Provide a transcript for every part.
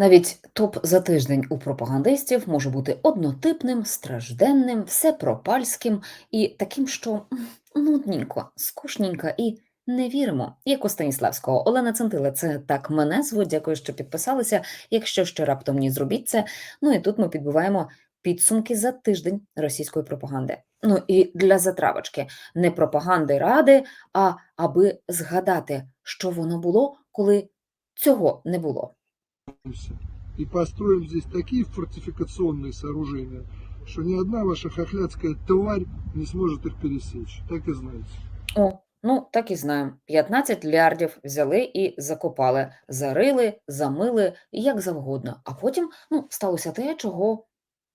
Навіть топ за тиждень у пропагандистів може бути однотипним, стражденним, всепропальським і таким, що нудненько, скучненько і не віримо, як у Станіславського. Олена Центила, це так мене звуть. Дякую, що підписалися. Якщо ще раптом ні, зробіть це. Ну і тут ми підбиваємо підсумки за тиждень російської пропаганди. Ну і для затравочки не пропаганди ради, а аби згадати, що воно було, коли цього не було. И построим здесь такие фортификационные сооружения, что ни одна ваша хохлядская тварь не сможет их пересечь. Так и знаете. О, ну так і знаємо. 15 лярдів взяли і закопали, зарили, замили, як завгодно. А потім ну, сталося те, чого.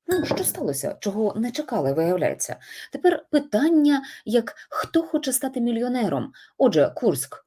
Ну, що сталося, чого не чекали, виявляється. Тепер питання, як хто хоче стати мільйонером. Отже, Курськ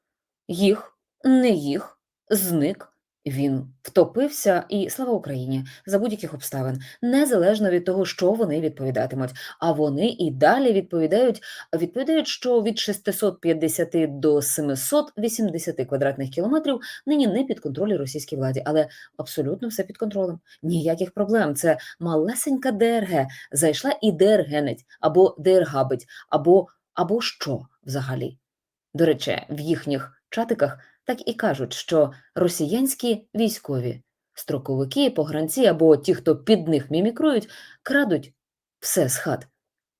їх, не їх, зник. Він втопився, і слава Україні за будь-яких обставин, незалежно від того, що вони відповідатимуть. А вони і далі відповідають відповідають, що від 650 до 780 квадратних кілометрів нині не під контролем російській владі, але абсолютно все під контролем. Ніяких проблем. Це малесенька ДРГ зайшла і ДРГнить, або ДРГабить, або, або що взагалі. До речі, в їхніх чатиках так і кажуть, що росіянські військові, строковики, погранці або ті, хто під них мімікрують, крадуть все з хат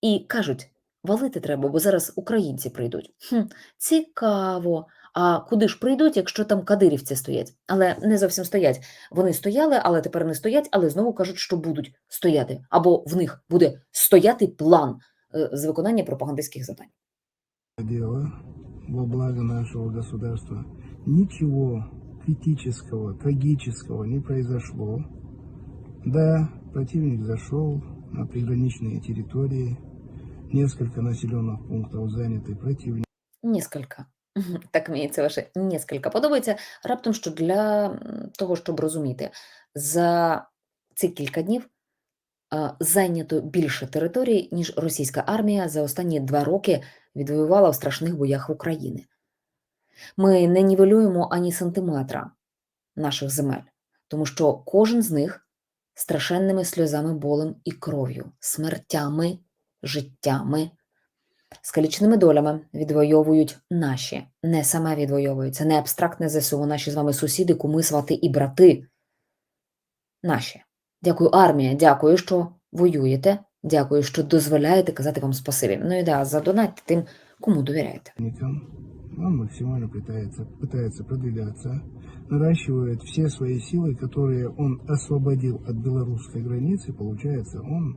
і кажуть: валити треба, бо зараз українці прийдуть. Хм, цікаво. А куди ж прийдуть, якщо там кадирівці стоять? Але не зовсім стоять. Вони стояли, але тепер не стоять, але знову кажуть, що будуть стояти. Або в них буде стояти план е, з виконання пропагандистських завдань дело во благо нашего государства. Ничего критического, трагического не произошло. Да, противник зашел на приграничные территории. Несколько населенных пунктов заняты противником. Несколько. Мгм. Так мені це ваше несколько подобається. Раптом, що для м, того, щоб розуміти, за ці кілька днів а, зайнято більше територій, ніж російська армія за останні два роки відвоювала в страшних боях України. Ми не нівелюємо ані сантиметра наших земель, тому що кожен з них страшенними сльозами, болем і кров'ю, смертями, життями, скалічними долями відвоюють наші, не саме відвоюють. Це не абстрактне ЗСУ, наші з вами сусіди, куми, свати і брати. Наші. Дякую, армія, дякую, що воюєте. Дякую, що дозволяєте казати вам спасибі. Ну і да, задонатьте тим, кому довіряєте. Он максимально пытается, пытается продвигаться, наращивает все свои силы, которые он освободил от белорусской границы. Получается, он,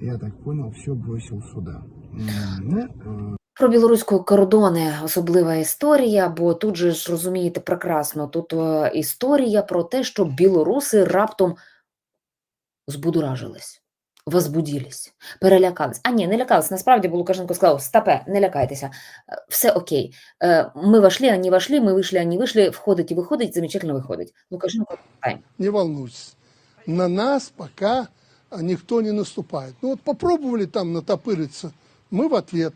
я так понял, все бросил сюда. М, Ну, э, Про білоруську кордони особлива історія, бо тут же ж розумієте прекрасно, тут е, історія про те, що білоруси раптом збудоражились, возбудились, перелякались. А ні, не лякались. Насправді, бо Лукашенко сказав: стапе, не лякайтеся, е, все окей. Е, Ми вошли, вони вошли, ми вийшли, вони вийшли, входить і виходить, замечательно виходить. Лукашенко тайм. Не волнуйтесь. На нас пока а, никто не наступает. Ну вот попробовали там натопыриться, мы в ответ.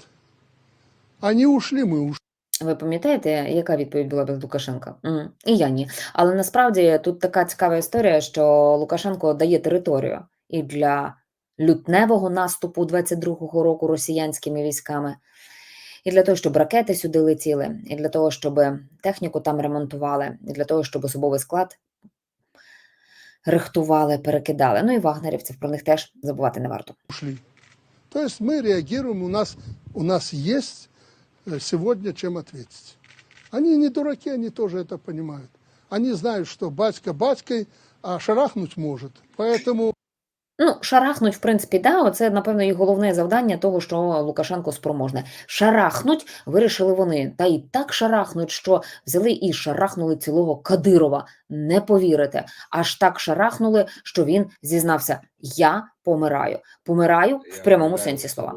Они ушли, мы ушли. Ви пам'ятаєте, яка відповідь була без Лукашенка? М, І я ні. Але насправді тут така цікава історія, що Лукашенко дає територію і для лютневого наступу 22-го року росіянськими військами, і для того, щоб ракети сюди летіли, і для того, щоб техніку там ремонтували, і для того, щоб особовий склад рихтували, перекидали. Ну і вагнерівців про них теж забувати не варто. ушли. То есть мы реагируем, у нас, у нас э, сегодня чем ответить. Они не дураки, они тоже это понимают. Они знают, что батька батькой, а шарахнуть может. Поэтому Ну, шарахнуть, в принципі, да, оце, напевно, і головне завдання того, що Лукашенко спроможне. Шарахнуть вирішили вони. Та й так шарахнуть, що взяли і шарахнули цілого Кадирова. Не повірите. Аж так шарахнули, що він зізнався: Я помираю. Помираю в прямому сенсі слова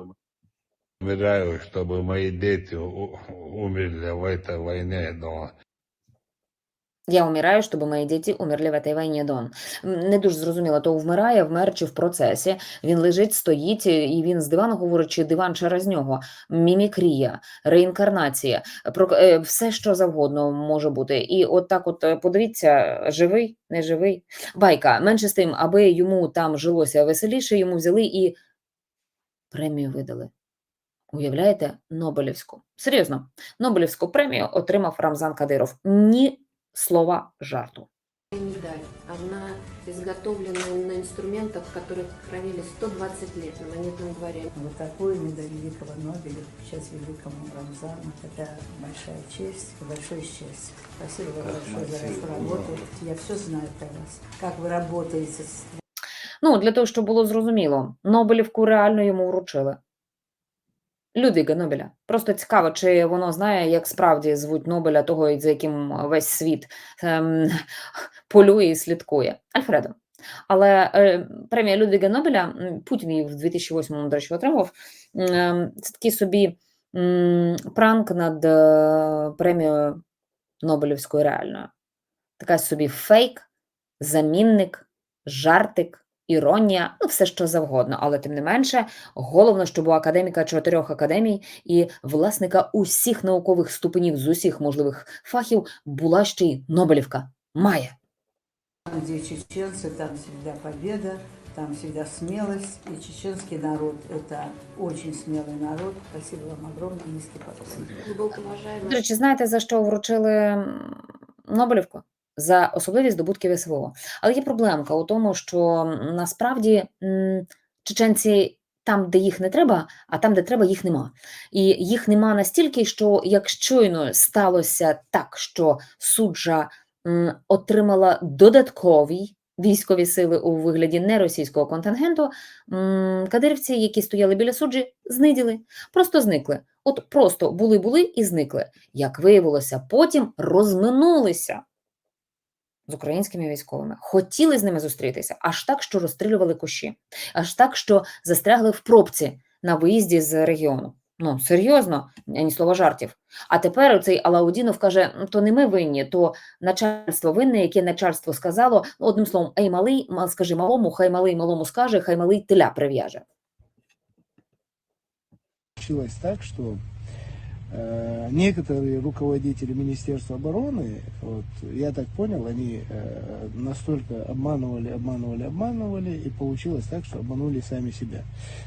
Умираю, чтобы мои дети у- умерли в этой войне, но Я умираю, щоб мої діти умерли в этой війні дон. М, Не дуже зрозуміло, то вмирає, вмер чи в процесі. Він лежить, стоїть, і він з дивану говорить, чи диван через нього. Мімікрія, реінкарнація, про е, все, що завгодно може бути. І от так, от е, подивіться, живий, не живий. Байка. Менше з тим, аби йому там жилося веселіше, йому взяли і премію видали. Уявляєте, Нобелівську. Серйозно, Нобелівську премію отримав Рамзан Кадиров. Ні слова жарту. медаль. Она изготовлена на инструментах, которые хранили 120 лет на монетном дворе. Вот такую медаль Великого Нобеля, сейчас великому Рамзану. Это большая честь, большое счастье. Спасибо вам большое за вашу работу. Я все знаю про вас. Как вы работаете с Ну, для того, щоб було зрозуміло, Нобелівку реально йому вручили. Людвіга Нобеля. Просто цікаво, чи воно знає, як справді звуть Нобеля, того, за яким весь світ ем, полює і слідкує. Альфредо. Але е, премія Людвіга Нобеля, Путін її в 2008-му, до речі, отримав. ем, Це такий собі м, пранк над е, премією Нобелівською реальною. Така собі фейк, замінник, жартик, іронія, ну все що завгодно. Але тим не менше, головне, щоб у академіка чотирьох академій і власника усіх наукових ступенів з усіх можливих фахів була ще й Нобелівка. Має. Там, где чеченцы, там всегда победа, там всегда смелость. И чеченский народ – это очень смелый народ. Спасибо вам огромное, низкий поклон. Глубоко уважаемая До речі, знаєте, за що вручили м, Нобелівку? За особливі здобутки СВО. Але є проблемка у тому, що насправді чеченці там, де їх не треба, а там, де треба, їх нема. І їх нема настільки, що як щойно сталося так, що суджа отримала додаткові військові сили у вигляді неросійського контингенту, кадирівці, які стояли біля суджі, зниділи, просто зникли. От просто були-були і зникли. Як виявилося, потім розминулися з українськими військовими, хотіли з ними зустрітися, аж так, що розстрілювали кущі, аж так, що застрягли в пробці на виїзді з регіону. Ну, серйозно, ні слова жартів. А тепер цей Алаудінов каже: «Ну, то не ми винні, то начальство винне, яке начальство сказало, ну, одним словом, ей малий, ма- скажи малому, хай малий малому скаже, хай малий теля прив'яже. Получилось так, э, некоторые руководители Министерства обороны, вот, я так понял, они э, настолько обманывали, обманывали, обманывали, и получилось так, что обманули сами себя.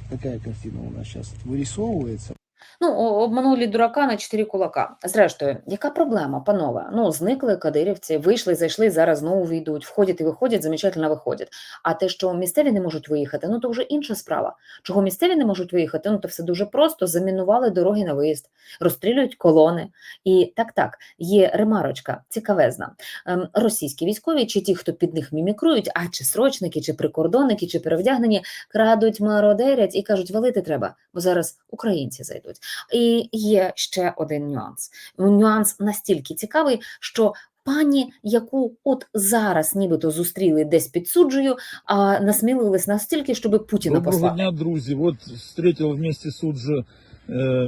Такая картина у нас сейчас вырисовывается. Ну, обманули дурака на чотири кулака. Зрештою, яка проблема, панове? Ну, зникли кадирівці, вийшли, зайшли, зараз знову війдуть, входять і виходять, замечательно виходять. А те, що місцеві не можуть виїхати, ну то вже інша справа. Чого місцеві не можуть виїхати? Ну то все дуже просто. Замінували дороги на виїзд, розстрілюють колони. І так, так, є ремарочка цікавезна. Ем, російські військові, чи ті, хто під них мімікрують, а чи срочники, чи прикордонники, чи перевдягнені, крадуть, мародерять і кажуть, валити треба, бо зараз українці зайдуть. І є ще один нюанс. Нюанс настільки цікавий, що пані, яку от зараз нібито зустріли десь під суджею, а насмілились настільки, щоб Путіна Доброго послати. дня, друзі. Вот встретил вместе Суджи э,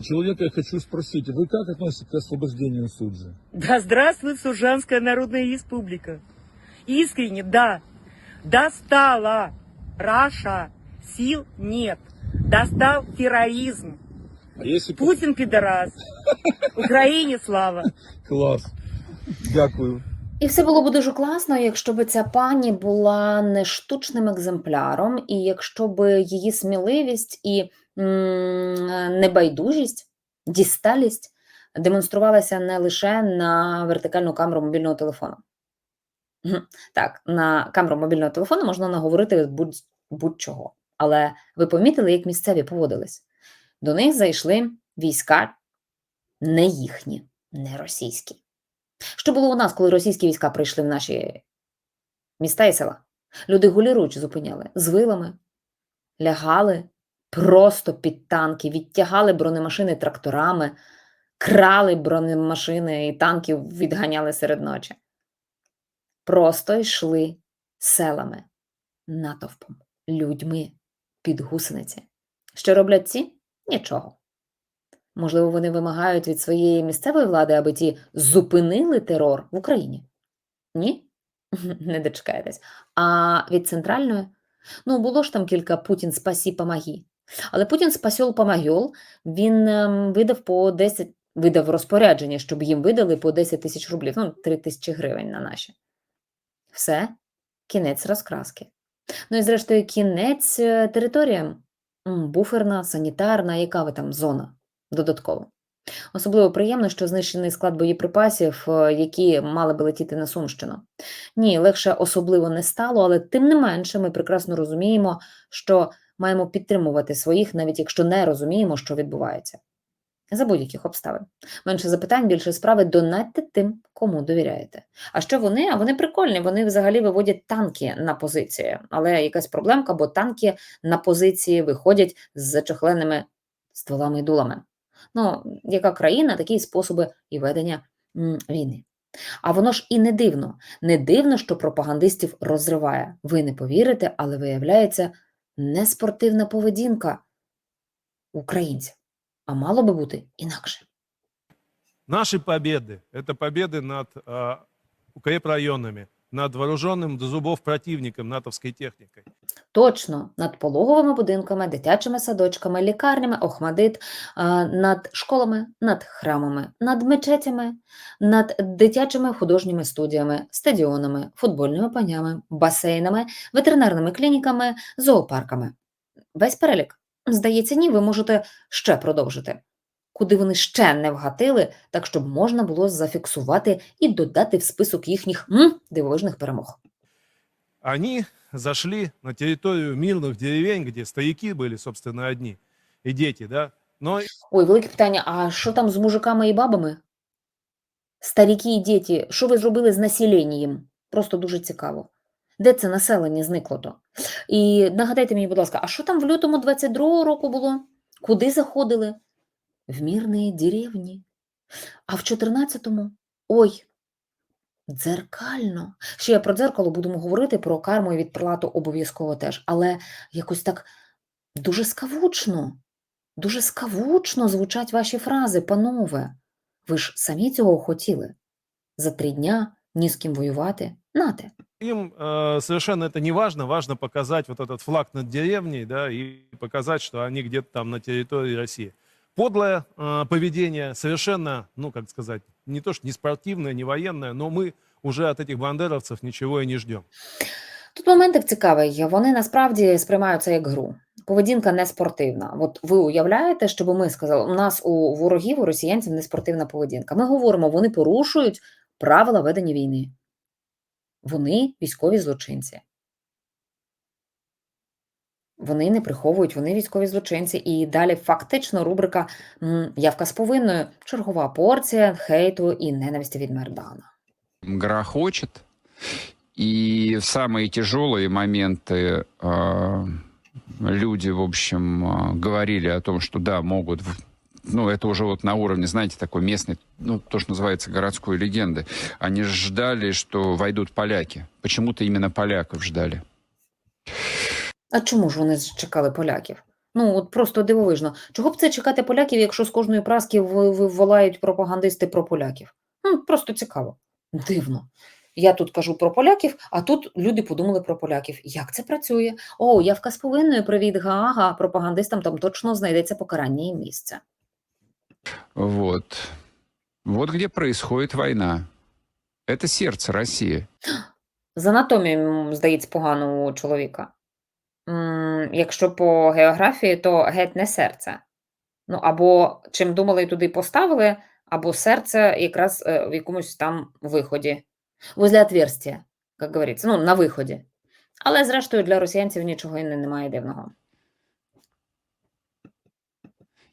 человека. Я хочу спросить, вы как относитесь к освобождению Суджи? Да здравствует Сужанская Народная Республика. Искренне, да. Достала Раша. Сил нет. Достал терроризм. А если Путин пидорас. Україні слава. класс? Дякую. І все було б дуже класно, якщо б ця пані була не штучним екземпляром, і якщо б її сміливість і небайдужість, дісталість демонструвалася не лише на вертикальну камеру мобільного телефону. Так, на камеру мобільного телефону можна наговорити будь, будь-чого. Але ви помітили, як місцеві поводились? До них зайшли війська не їхні, не російські. Що було у нас, коли російські війська прийшли в наші міста і села? Люди голіруч зупиняли з вилами, лягали просто під танки, відтягали бронемашини тракторами, крали бронемашини і танків відганяли серед ночі. Просто йшли селами, натовпом, людьми під гусениці. Що роблять ці? Нічого. Можливо, вони вимагають від своєї місцевої влади, аби ті зупинили терор в Україні? Ні? Не дочекаєтесь. А від центральної? Ну, було ж там кілька Путін спасі помоги. Але Путін спасьол помагьол, він ем, видав по 10, видав розпорядження, щоб їм видали по 10 тисяч рублів, ну, 3 тисячі гривень на наші. Все, кінець розкраски. Ну і зрештою, кінець е, територіям. Буферна, санітарна, яка ви там зона додатково. Особливо приємно, що знищений склад боєприпасів, е, які мали би летіти на Сумщину. Ні, легше особливо не стало, але тим не менше ми прекрасно розуміємо, що маємо підтримувати своїх, навіть якщо не розуміємо, що відбувається. За будь-яких обставин. Менше запитань, більше справи донатьте тим, кому довіряєте. А що вони? А вони прикольні, вони взагалі виводять танки на позиції. Але якась проблемка, бо танки на позиції виходять з зачохленими стволами і дулами. Ну, яка країна, такі способи і ведення війни. А воно ж і не дивно. Не дивно, що пропагандистів розриває. Ви не повірите, але виявляється неспортивна поведінка українців А мало би бути інакше. Наши победы – это победы над э, укрепрайонами, над вооруженным до зубов противником натовской техникой. Точно, над пологовими будинками, дитячими садочками, лікарнями, Охмадит, а, над школами, над храмами, над мечетями, над дитячими художніми студіями, стадіонами, футбольними панями, басейнами, ветеринарними клініками, зоопарками. Весь перелік. Здається, ні, ви можете ще продовжити. Куди вони ще не вгатили, так щоб можна було зафіксувати і додати в список їхніх м, дивовижних перемог. Они зашли на территорию мирных деревень, где стояки были, собственно, одни, и дети, да. Но Ой, велике питання: а що там з мужиками і бабами? Старіки і діти, що ви зробили з населенням? Просто дуже цікаво. Де це населення зникло то? І нагадайте мені, будь ласка, а що там в лютому 22-го року було? Куди заходили? В мирні деревні. А в 14-му? Ой, дзеркально. Ще я про дзеркало будемо говорити, про карму і відплату обов'язково теж. Але якось так дуже скавучно. Дуже скавучно звучать ваші фрази, панове. Ви ж самі цього хотіли. За три дня ні з ким воювати. Нате им э, совершенно это не важно. Важно показать вот этот флаг над деревней, да, и показать, что они где-то там на территории России. Подлое э, поведение, совершенно, ну, как сказать, не то что не спортивное, не военное, но мы уже от этих бандеровцев ничего и не ждем. Тут моментик цікавий. Вони насправді сприймаються як гру. Поведінка не спортивна. От ви уявляєте, щоб ми сказали, у нас у ворогів, у росіянців не спортивна поведінка. Ми говоримо, вони порушують правила ведення війни. Вони військові злочинці. Вони не приховують, вони військові злочинці. І далі фактично рубрика м, Явка з повинною. Чергова порція хейту і ненависті від Мердана. грохочет. И в самые тяжелые моменты э, люди, в общем, э, говорили о том, что да, могут, в- ну, это уже вот на уровне, знаете, такой местной, ну, то, что называется городской легенды. Они ждали, что войдут поляки. Почему-то именно поляков ждали. А чому ж вони чекали поляків? Ну, от просто дивовижно. Чого б це чекати поляків, якщо з кожної праски в- в- волають пропагандисти про поляків? Ну, просто цікаво. Дивно. Я тут кажу про поляків, а тут люди подумали про поляків. Як це працює? О, явка з повинною, привіт, га-га, пропагандистам там точно знайдеться покарання і місце. Вот. Вот где происходит война. Это сердце России. З анатомією, здається, погано у чоловіка. Якщо по географії, то геть не серце. Ну, або чим думали, туди поставили, або серце якраз е, в якомусь там виході. Возле отверстия, як говориться, ну, на виході. Але, зрештою, для росіянців нічого і не- немає дивного.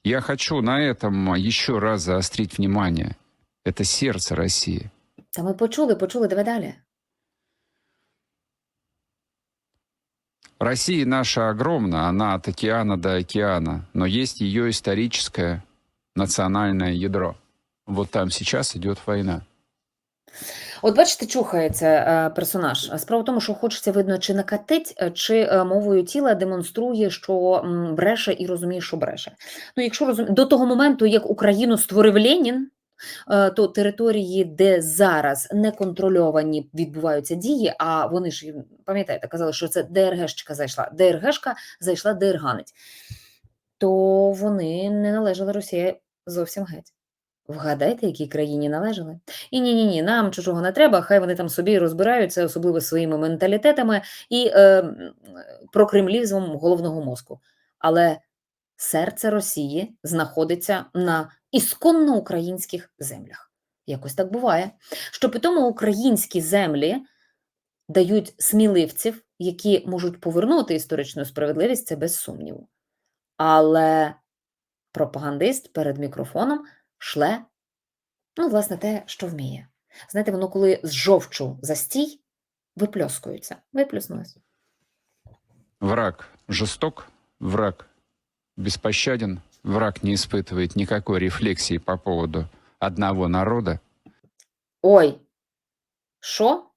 Я хочу на этом еще раз заострить внимание. Это сердце России. Та ми почули, почули, давай далі. Россия наша огромна, она от океана до океана, но есть ее историческое национальное ядро. Вот там сейчас идет война. От бачите, чухається е, персонаж. Справа в тому, що хочеться видно, чи накатить, е, чи е, мовою тіла демонструє, що бреше і розуміє, що бреше. Ну, якщо розум... до того моменту, як Україну створив Ленін, то території, де зараз неконтрольовані відбуваються дії, а вони ж пам'ятаєте, казали, що це ДРГшка зайшла. ДРГшка зайшла ДРГанець, то вони не належали Росії зовсім геть. Вгадайте, якій країні належали? І ні, ні, ні, нам чужого не треба, хай вони там собі розбираються, особливо своїми менталітетами і е, прокремлізмом головного мозку. Але серце Росії знаходиться на ісконно українських землях. Якось так буває. Що при тому українські землі дають сміливців, які можуть повернути історичну справедливість, це без сумніву. Але пропагандист перед мікрофоном шле, ну, власне, те, що вміє. Знаєте, воно коли з жовчу застій, випльоскується. Виплюснулося. Враг жесток, враг беспощаден, враг не испытывает никакой рефлексии по поводу одного народа. Ой, що?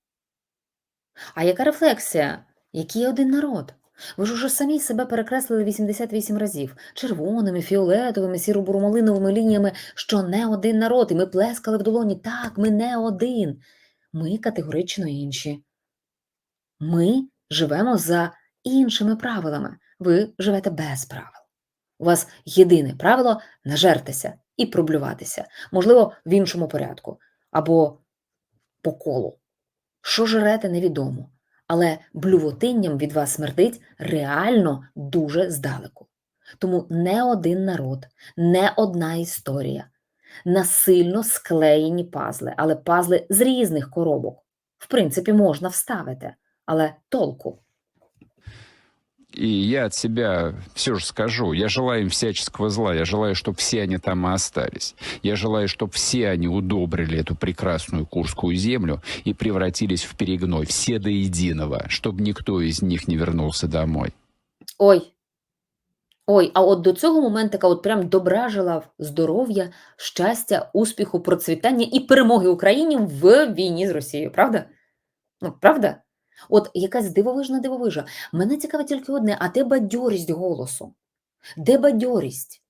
А яка рефлексія? Який один народ? Ви ж уже самі себе перекреслили 88 разів червоними, фіолетовими, сіро-бурмалиновими лініями, що не один народ, і ми плескали в долоні. Так, ми не один. Ми категорично інші. Ми живемо за іншими правилами. Ви живете без правил. У вас єдине правило нажертися і проблюватися, можливо, в іншому порядку або по колу. Що жерете, невідомо, але блювотинням від вас смердить реально дуже здалеку. Тому не один народ, не одна історія, насильно склеєні пазли, але пазли з різних коробок. В принципі, можна вставити, але толку И я от себя все же скажу, я желаю им всяческого зла, я желаю, чтобы все они там и остались. Я желаю, чтобы все они удобрили эту прекрасную Курскую землю и превратились в перегной, все до единого, чтобы никто из них не вернулся домой. Ой. Ой, а от до цього моментика от прям добра желав здоров'я, щастя, успіху, процвітання і перемоги Україні в війні з Росією, правда? Ну, правда? От якась дивовижна дивовижа. Мене цікавить тільки одне: а де бадьорість голосу? Де бадьорість?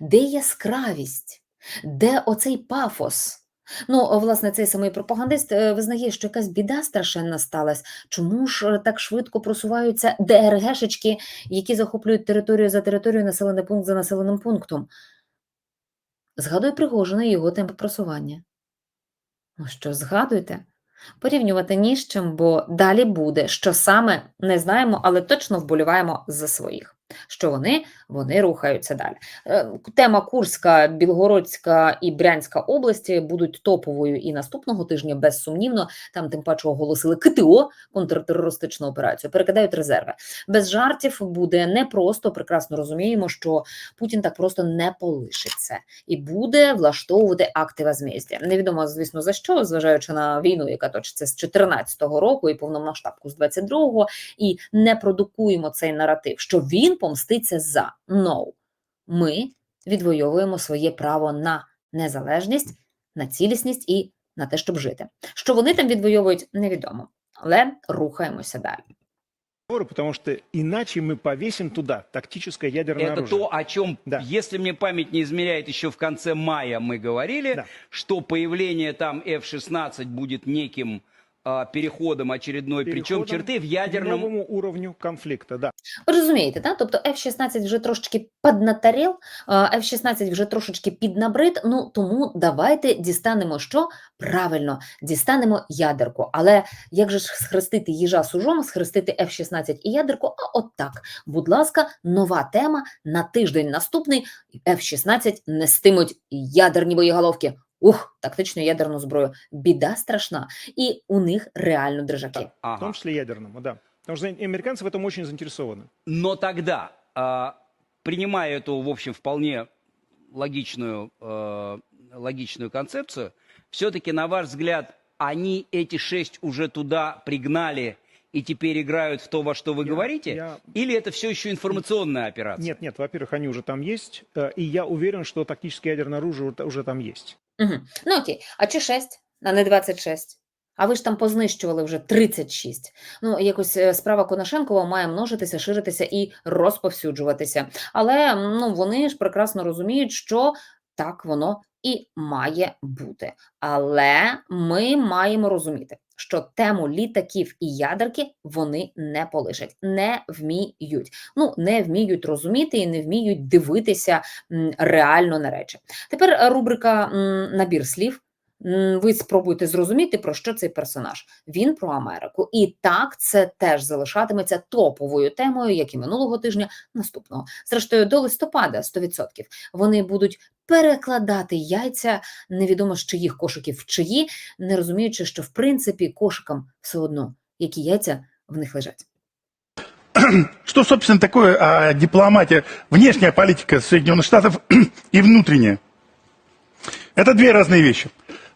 Де яскравість? Де оцей пафос? Ну, власне, цей самий пропагандист е, визнає, що якась біда страшенна сталася. Чому ж е, так швидко просуваються ДРГшечки, які захоплюють територію за територією, населений пункт за населеним пунктом? Згадує Пригожина його темп просування. Ну що, згадуйте? Порівнювати ні з чим, бо далі буде, що саме не знаємо, але точно вболіваємо за своїх. Що вони? Вони рухаються далі. Е, Тема Курська, Білгородська і Брянська області будуть топовою і наступного тижня, безсумнівно. Там тим паче оголосили КТО контртерористичну операцію. Перекидають резерви. Без жартів буде непросто. Прекрасно розуміємо, що Путін так просто не полишиться і буде влаштовувати акти возмездя. Невідомо, звісно, за що, зважаючи на війну, яка точиться з 14 року і повномасштабку з 22-го, і не продукуємо цей наратив, що він помститься за no. Ми відвоюємо своє право на незалежність, на цілісність і на те, щоб жити. Що вони там відвоюють, невідомо, але рухаємося далі. Потому что иначе мы повесим туда тактическое ядерное Это оружие. то, о чем, Да. если мне память не измеряет, еще в конце мая мы говорили, Да. что появление там F-16 будет неким а, переходом очередной, причем Переходом черты в К ядерном новому уровню конфликта, да. Ви розумієте, да? тобто F-16 вже трошечки піднатаріл, а, F-16 вже трошечки піднабрид, ну тому давайте дістанемо що? Правильно, дістанемо ядерку. Але як же ж схрестити їжа сужом, схрестити F-16 і ядерку? А от так, будь ласка, нова тема на тиждень наступний. F-16 нестимуть ядерні боєголовки. Ух, тактичну ядерну зброю. Біда страшна. І у них реально держаки. В Ага. том числе ядерному, да. Потому что американцы в этом очень заинтересованы. Но тогда, а, принимая эту, в общем, вполне логичную, э, логичную концепцию, все-таки, на ваш взгляд, они эти шесть уже туда пригнали и теперь играют в то, во что вы Я- говорите? я- Или это все еще информационная операция? Нет, нет, во-первых, они уже там есть, э, и я уверен, что тактическое ядерное оружие уже там есть. Угу. Ну окей, а чи 6, а не 26? А ви ж там познищували вже 36. Ну, якось е, справа Конашенкова має множитися, ширитися і розповсюджуватися. Але ну, вони ж прекрасно розуміють, що так воно і має бути. Але ми маємо розуміти, що тему літаків і ядерки вони не полишать, не вміють. Ну, не вміють розуміти і не вміють дивитися реально на речі. Тепер рубрика набір слів М, Ви спробуйте зрозуміти, про що цей персонаж. Він про Америку. І так це теж залишатиметься топовою темою, як і минулого тижня, наступного. Зрештою, до листопада 100%. Вони будуть перекладати яйця невідомо з чиїх кошиків в чиї, не розуміючи, що в принципі кошикам все одно, які яйця в них лежать. Что, собственно, такое а, дипломатия, внешняя политика Соединенных Штатов и внутренняя? Это две разные вещи.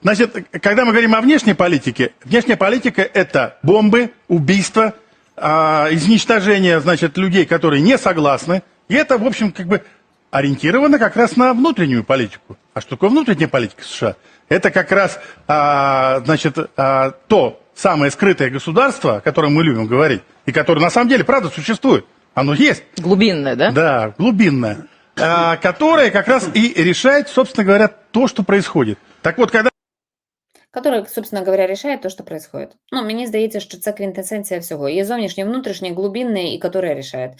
Значит, когда мы говорим о внешней политике, внешняя политика – это бомбы, убийства, а, изничтожение, значит, людей, которые не согласны. И это, в общем, как бы ориентировано как раз на внутреннюю политику. А что такое внутренняя политика США? Это как раз, а, значит, а, то самое скрытое государство, о котором мы любим говорить, и которое на самом деле, правда, существует. Оно есть. Глубинная, да? Да, глубинное. А, которое как раз и решает, собственно говоря, то, что происходит. Так вот, когда Который, собственно говоря, рішає те, що происходит. Ну, мені здається, що це квінтесенція всього. Є зовнішнє, внутрішнє, глубинне, і яке рішає.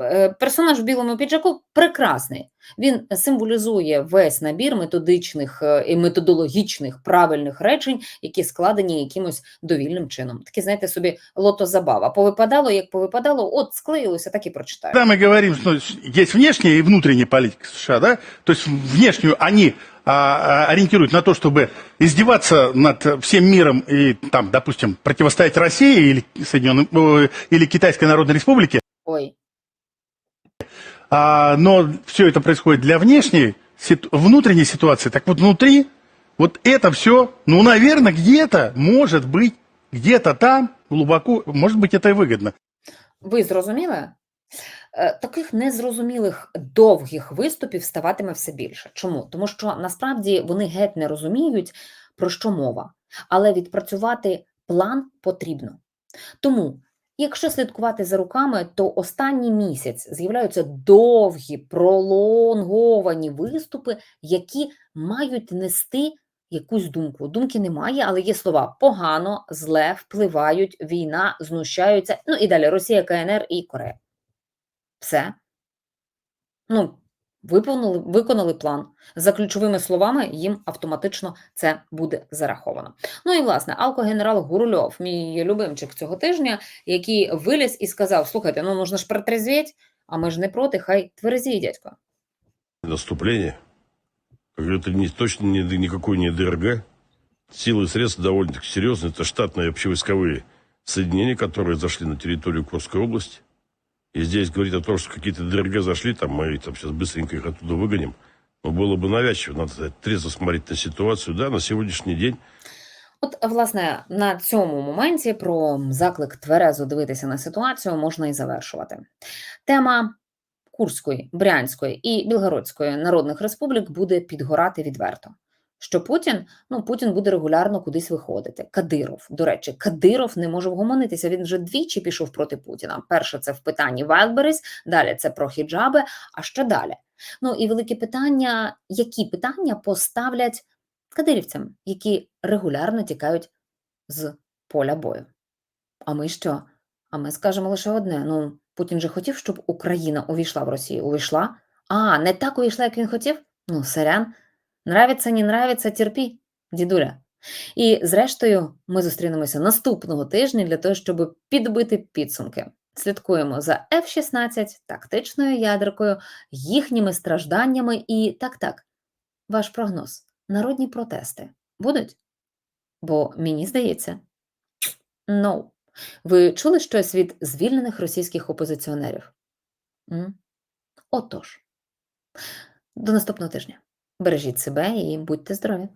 Е, Персонаж в білому піджаку прекрасний. Він символізує весь набір методичних е, і методологічних правильних речень, які складені якимось довільним чином. Такі, знаєте, собі лото-забава. Повипадало, як повипадало, от склеїлося, так і прочитаю. Когда мы говорим, что есть внешняя и внутренняя политика США, да, то есть внешнюю а, а, ориентируют на то, чтобы издеваться над всем миром и там, допустим, противостоять России или, Соединенным, э, или Китайской Народной Республике, Ой, а, но все это происходит для внешней, ситу- внутренней ситуации. Так вот внутри, вот это все, ну, наверное, где-то, может быть, где-то там, глубоко, может быть, это и выгодно. ви зрозуміли? Е, Таких незрозумілих довгих виступів ставатиме все більше. Чому? Тому що насправді вони геть не розуміють, про що мова, але відпрацювати план потрібно. Тому, якщо слідкувати за руками, то останній місяць з'являються довгі пролонговані виступи, які мають нести якусь думку. Думки немає, але є слова погано, зле, впливають, війна, знущаються. Ну і далі Росія, КНР і Корея Все. Ну, виповнили, виконали план. За ключовими словами їм автоматично це буде зараховано. Ну і власне, алкогенерал Гурульов, мій любимчик цього тижня, який виліз і сказав: слухайте, ну можна ж протрезвіть, а ми ж не проти, хай тверезіє дядько. наступление. Как говорят, это не, точно не, никакой не ДРГ. Силы и средства довольно-таки серьезные. Это штатные общевойсковые соединения, которые зашли на территорию Курской области. И здесь говорить о том, что какие-то ДРГ зашли, там мы там сейчас быстренько их оттуда выгоним, ну, было бы навязчиво. Надо трезво смотреть на ситуацию. Да, на сегодняшний день От, власне, на цьому моменті про заклик тверезо дивитися на ситуацію можна і завершувати. Тема Курської, Брянської і Білгородської народних республік буде підгорати відверто. Що Путін, ну Путін буде регулярно кудись виходити. Кадиров, до речі, Кадиров не може вгомонитися. Він вже двічі пішов проти Путіна. Перше це в питанні Вайлдберріс, далі це про хіджаби. А що далі? Ну і велике питання: які питання поставлять кадирівцям, які регулярно тікають з поля бою. А ми що? А ми скажемо лише одне: ну, Путін же хотів, щоб Україна увійшла в Росію. Увійшла? А, не так увійшла, як він хотів? Ну, сорян. Нравиться, не нравиться, терпі, дідуля. І зрештою, ми зустрінемося наступного тижня для того, щоб підбити підсумки. Слідкуємо за F-16, тактичною ядеркою, їхніми стражданнями і так-так. Ваш прогноз. Народні протести будуть? Бо мені здається, no. Ви чули щось від звільнених російських опозиціонерів? М? Отож, до наступного тижня. Бережіть себе і будьте здорові!